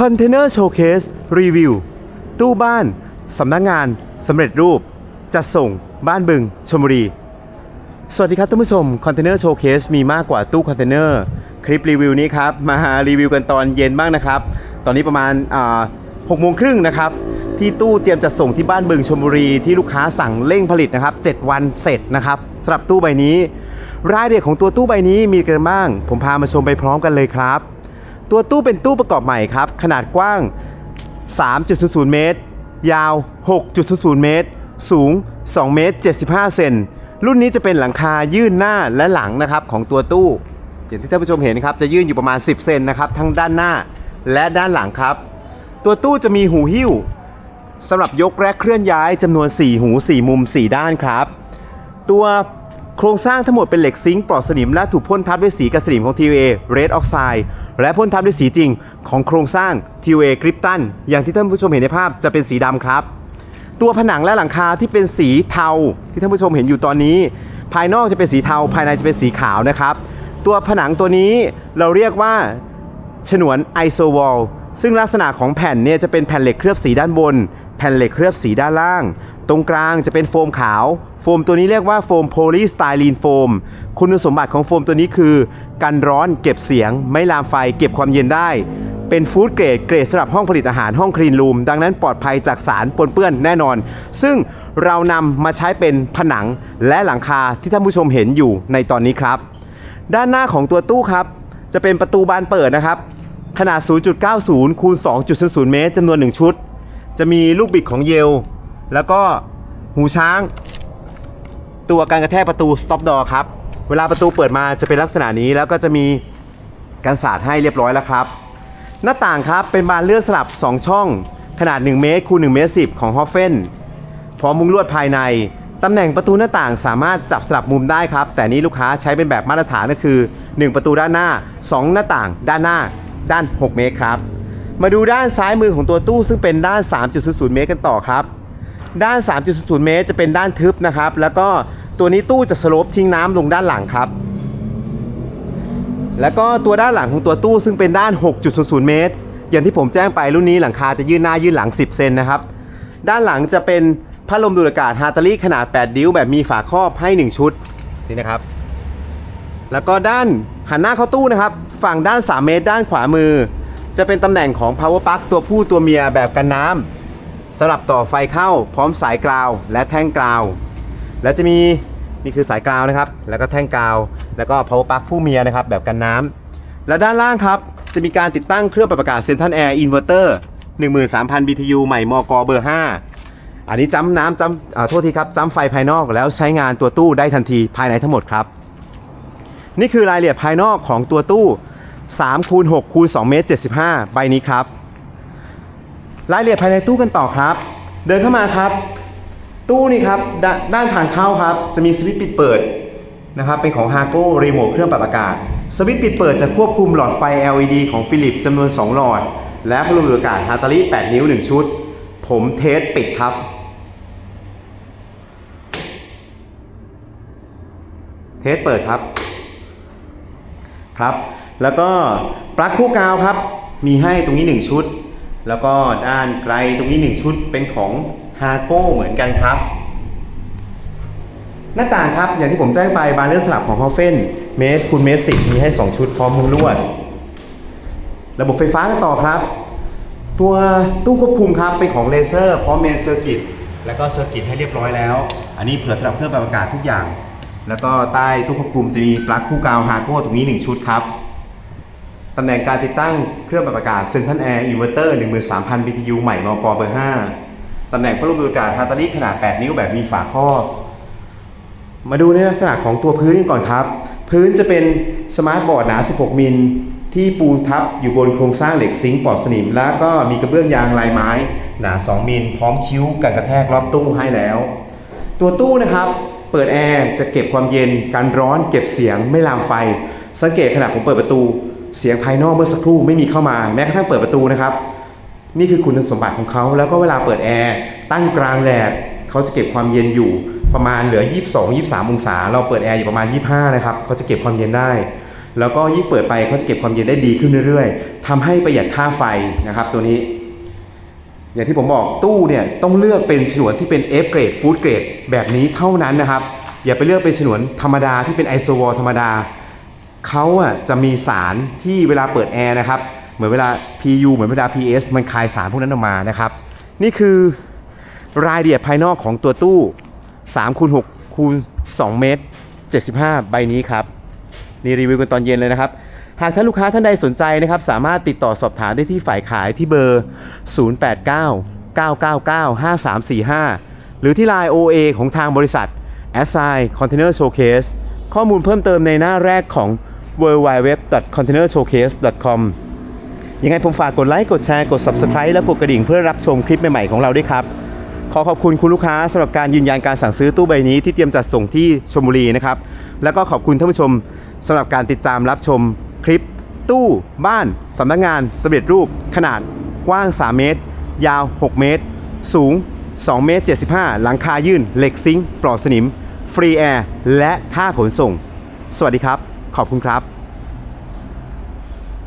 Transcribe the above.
คอนเทนเนอร์โชว์เคสรีวิว ตู้บ้าน สำนักงานสำเร็จรูป จัดส่ง บ้านบึงชลบุรี สวัสดีครับท่านผู้ชมคอนเทนเนอร์โชว์เคสมีมากกว่าตู้คอนเทนเนอร์คลิปรีวิวนี้ครับ มารีวิวกันตอนเย็นบ้างนะครับ ตอนนี้ประมาณหกโมงครึ่งนะครับ ที่ตู้เตรียมจัดส่งที่บ้านบึงชลบุรีที่ลูกค้าสั่งเร่งผลิตนะครับ 7 วันเสร็จนะครับสำหรับตู้ใบนี้ รายละเอียดของตัวตู้ใบนี้มีกันบ้าง ผมพามาชมไปพร้อมกันเลยครับ ตัวตู้เป็นตู้ประกอบใหม่ครับ ขนาดกว้าง 3.00 เมตร ยาว 6.00 เมตร สูง 2 เมตร 75 เซน รุ่นนี้จะเป็นหลังคายื่นหน้าและหลังนะครับของตัวตู้ อย่างที่ท่านผู้ชมเห็นครับ จะยื่นอยู่ประมาณ 10 เซนนะครับ ทั้งด้านหน้าและด้านหลังครับ ตัวตู้จะมีหูหิ้วสำหรับยกและเคลื่อนย้ายจำนวน 4 หู 4 มุม 4 ด้านครับ ตัว โครงสร้างทั้งหมดเป็นเหล็กซิงค์ปลอดสนิมและถูกพ่นทับด้วยสีกระสนิมของ TVA Red Oxide และพ่นทับด้วยสีจริงของโครงสร้าง TVA Krypton อย่างที่ท่านผู้ชมเห็นในภาพจะเป็นสีดำครับ ตัวผนังและหลังคาที่เป็นสีเทาที่ท่านผู้ชมเห็นอยู่ตอนนี้ ภายนอกจะเป็นสีเทา ภายในจะเป็นสีขาวนะครับ ตัวผนังตัวนี้เราเรียกว่าฉนวนไอโซวอลซึ่งลักษณะของแผ่นเนี่ยจะเป็นแผ่นเหล็กเคลือบสีด้านบน แผ่นเหล็กเคลือบสีด้านล่าง ตรงกลางจะเป็นโฟมขาว โฟมตัวนี้เรียกว่าโฟมโพลีสไตรีนโฟม คุณสมบัติของโฟมตัวนี้คือ กันร้อนเก็บเสียง ไม่ลามไฟเก็บความเย็นได้ เป็นฟู้ดเกรดเกรดสำหรับห้องผลิตอาหารห้องคลีนรูม ดังนั้นปลอดภัยจากสารปนเปื้อนแน่นอน ซึ่งเรานำมาใช้เป็นผนังและหลังคาที่ท่านผู้ชมเห็นอยู่ในตอนนี้ครับ ด้านหน้าของตัวตู้ครับ จะเป็นประตูบานเปิดนะครับขนาด 0.90คูณ2.00 เมตรจำนวน 1 ชุด จะมีลูกบิดของเยล แล้วก็หูช้าง ตัวการกระแทกประตู stop door ครับ เวลาประตูเปิดมาจะเป็นลักษณะนี้แล้วก็จะมีกันศาสตร์ให้เรียบร้อยแล้วครับ หน้าต่างครับเป็นบานเลื่อนสลับ 2 ช่อง ขนาด 1 เมตรคูณ1เมตร10 ของฮอฟเฟนพร้อมมุงลวดภายใน ตำแหน่งประตูหน้าต่างสามารถจับสลับมุมได้ครับ แต่นี้ลูกค้าใช้เป็นแบบมาตรฐานก็คือ 1 ประตูด้านหน้า 2 หน้าต่าง ด้านหน้า ด้าน 6 เมตรครับ มาดูด้านซ้ายมือของตัวตู้ซึ่งเป็นด้าน 3.00 เมตรกันต่อครับ ด้าน 3.00 เมตรจะเป็นด้านทึบนะครับ แล้วก็ตัวนี้ตู้จะสโลปทิ้งน้ำลงด้านหลังครับ แล้วก็ตัวด้านหลังของตัวตู้ซึ่งเป็นด้าน 6.00 เมตร อย่างที่ผมแจ้งไปรุ่นนี้หลังคาจะยื่นหน้ายื่นหลัง 10 เซนนะครับ ด้านหลังจะเป็นพัดลมดูดอากาศฮาร์ตาลี่ขนาด 8 ดิ้วแบบมีฝาครอบให้ 1 ชุดนี่นะครับ แล้วก็ด้านหันหน้าเข้าตู้นะครับ ฝั่งด้าน 3 เมตร ด้านขวามือ จะเป็นตำแหน่งของ power plug ตัวผู้ตัวเมียแบบกันน้ำสำหรับต่อไฟเข้าพร้อมสายกราวและแท่งกราว แล้วจะมีนี่คือสายกราวนะครับ แล้วก็แท่งกราว แล้วก็ power plug ผู้เมียนะครับแบบกันน้ำและด้านล่างครับจะมีการติดตั้งเครื่องปรับอากาศ Central Air Inverter 13,000 BTU ใหม่มกเบอร์ 5 อันนี้จ้ำน้ำจ้ำอ่าโทษทีครับจ้ำไฟภายนอกแล้วใช้งานตัวตู้ได้ทันทีภายในทั้งหมดครับ นี่คือรายละเอียดภายนอกของตัวตู้ 3คูณ6คูณ2เมตร75 ใบนี้ครับ รายละเอียดภายในตู้กันต่อครับ เดินเข้ามาครับ ตู้นี่ครับดด้านทางเข้าครับ จะมีสวิตช์ปิดเปิดนะครับเป็นของ h a g o รีโมทเครื่องปรับอากาศ สวิตช์ปิดเปิดจะควบคุมหลอดไฟ LED ของฟิลิปจำนวน 2 หลอด และพัดลมดูดอากาศฮาตาลี8นิ้ว 1 ชุด ผมเทสปิดครับ เทสเปิดครับครับ แล้วก็ปลั๊กคู่กาวครับ มีให้ตรงนี้ 1 ชุด แล้วก็ด้านไกลตรงนี้ 1 ชุดเป็นของ h a g o เหมือนกันครับ หน้าต่างครับ อย่างที่ผมแจ้งไปบานเลื่อนสลับของ h o f f e n เมตรคูณเมตรสิมีให้ 2 ชุดพร้อมมุงลวด ระบบไฟฟ้ากันต่อครับ ตัวตู้ควบคุมครับเป็นของเลเซอร์พร้อมเมนเซอร์กิตแล้วก็เซอร์กิตให้เรียบร้อยแล้ว อันนี้เผื่อสำหรับเครื่องปรับอากาศทุกอย่าง แล้วก็ใต้ตู้ควบคุมจะมีปลั๊กคู่กาวฮาโก้ตรงนี้ 1 ชุดครับ ตำแหน่งการติดตั้งเครื่องปรับอากาศ Central Air Inverter 13,000 BTU ใหม่มกเบอร์ 5 ตำแหน่งพัดลมดูดอากาศฮาตาลีขนาด 8 นิ้วแบบมีฝาครอบ มาดูในลักษณะของตัวพื้นกันก่อนครับ พื้นจะเป็นสมาร์ทบอร์ดหนา 16 มิล ที่ปูนทับอยู่บนโครงสร้างเหล็กซิงค์ปลอดสนิม แล้วก็มีกระเบื้องยางลายไม้ หนา 2 มิล พร้อมคิ้วกันกระแทกรอบตู้ให้แล้ว ตัวตู้นะครับเปิดแอร์จะเก็บความเย็นการร้อนเก็บเสียงไม่ลามไฟ สังเกตขณะผมเปิดประตู เสียงภายนอกเมื่อสักครู่ไม่มีเข้ามาแม้กระทั่งเปิดประตูนะครับ นี่คือคุณสมบัติของเขา แล้วก็เวลาเปิดแอร์ตั้งกลางแดดเขาจะเก็บความเย็นอยู่ประมาณเหลือ 22 23 องศา เราเปิดแอร์อยู่ประมาณ 25 นะครับเขาจะเก็บความเย็นได้ แล้วก็ยิ่งเปิดไปเขาจะเก็บความเย็นได้ดีขึ้นเรื่อยๆทำให้ประหยัดค่าไฟนะครับ ตัวนี้ อย่างที่ผมบอกตู้เนี่ยต้องเลือกเป็นฉนวนที่เป็น F เกรดฟู้ดเกรดแบบนี้เท่านั้นนะครับ อย่าไปเลือกเป็นฉนวนธรรมดาที่เป็นไอโซวอลธรรมดา เขาอะจะมีสารที่เวลาเปิดแอร์นะครับ เหมือนเวลา PU เหมือนเวลา PS มันคายสารพวกนั้นออกมานะครับ นี่คือรายละเอียดภายนอกของตัวตู้3คูณ6คูณ2เมตร 75 ใบนี้ครับ นี่รีวิวกันตอนเย็นเลยนะครับ หากท่านลูกค้าท่านใดสนใจนะครับ สามารถติดต่อสอบถามได้ที่ฝ่ายขายที่เบอร์ 089 999 5345 หรือที่ Line OA ของทางบริษัท s i Container Showcase ข้อมูลเพิ่มเติมในหน้าแรกของ www.containershowcase.com ยังไงผมฝากกดไลค์ กดแชร์ กด Subscribe และกดกระดิ่งเพื่อรับชมคลิปใหม่ ๆ ของเราด้วยครับ ขอขอบคุณคุณลูกค้าสำหรับการยืนยันการสั่งซื้อตู้ใบนี้ที่เตรียมจัดส่งที่ชลบุรีนะครับ แล้วก็ขอบคุณท่านผู้ชมสำหรับการติดตามรับชมคลิป ตู้บ้านสำนักงานสำเร็จรูป ขนาดกว้าง 3 เมตร ยาว 6 เมตร สูง 2 เมตร 75 หลังคายื่น เหล็กซิงค์ปลอดสนิม ฟรีแอร์ และท่าขนส่ง สวัสดีครับ ขอบคุณครับ